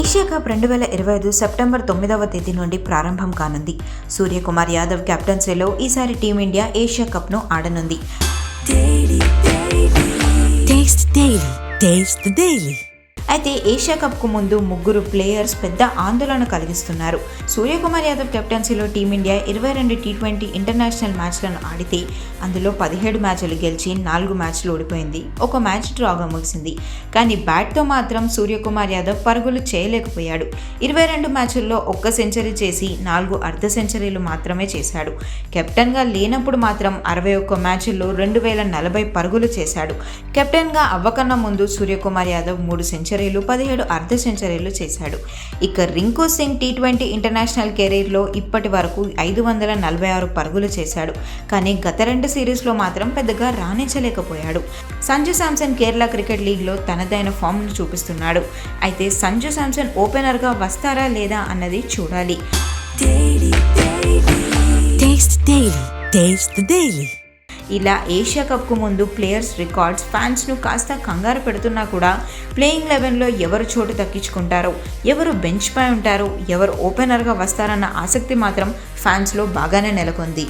Asia cup రెండు వేల ఇరవై ఐదు సెప్టెంబర్ తొమ్మిదవ తేదీ నుండి ప్రారంభం కానుంది. సూర్యకుమార్ యాదవ్ కెప్టెన్సీలో ఈసారి టీమిండియా ఏషియా కప్ను ఆడనుంది అయితే ఏషియా కప్కు ముందు ముగ్గురు ప్లేయర్స్ పెద్ద ఆందోళన కలిగిస్తున్నారు. సూర్యకుమార్ యాదవ్ కెప్టెన్సీలో టీమిండియా ఇరవై రెండు టీ ట్వంటీ ఇంటర్నేషనల్ మ్యాచ్లను ఆడితే అందులో పదిహేడు మ్యాచ్లు గెలిచి నాలుగు మ్యాచ్లు ఓడిపోయింది. ఒక మ్యాచ్ డ్రాగా ముగిసింది. కానీ బ్యాట్తో మాత్రం సూర్యకుమార్ యాదవ్ పరుగులు చేయలేకపోయాడు. ఇరవై రెండు మ్యాచ్ల్లో ఒక్క సెంచరీ చేసి నాలుగు అర్ధ సెంచరీలు మాత్రమే చేశాడు. కెప్టెన్గా లేనప్పుడు మాత్రం అరవై ఒక్క మ్యాచ్ల్లో రెండు వేల నలభై పరుగులు చేశాడు. కెప్టెన్గా అవ్వకన్నా ముందు సూర్యకుమార్ యాదవ్ మూడు సెంచరీ సెంచరీలు పదిహేడు అర్ధ సెంచరీలు చేశాడు. ఇక Rinku Singh T twenty international కెరీర్లో ఇప్పటి వరకు ఐదు వందల నలభై ఆరు పరుగులు చేశాడు. కానీ గత రెండు సిరీస్లో మాత్రం పెద్దగా రాణించలేకపోయాడు. సంజు శాంసన్ కేరళ క్రికెట్ లీగ్లో తనదైన ఫామ్ను చూపిస్తున్నాడు. అయితే సంజు శాంసన్ ఓపెనర్గా వస్తారా లేదా అన్నది చూడాలి. Taste the Daily. ఇలా ఏషియా కప్కు ముందు ప్లేయర్స్ రికార్డ్స్ ఫ్యాన్స్ను కాస్త కంగారు పెడుతున్నా కూడా ప్లేయింగ్ లెవెన్లో ఎవరు చోటు దక్కించుకుంటారో ఎవరు బెంచ్ పై ఉంటారో ఎవరు ఓపెనర్గా వస్తారన్న ఆసక్తి మాత్రం ఫ్యాన్స్లో బాగానే నెలకొంది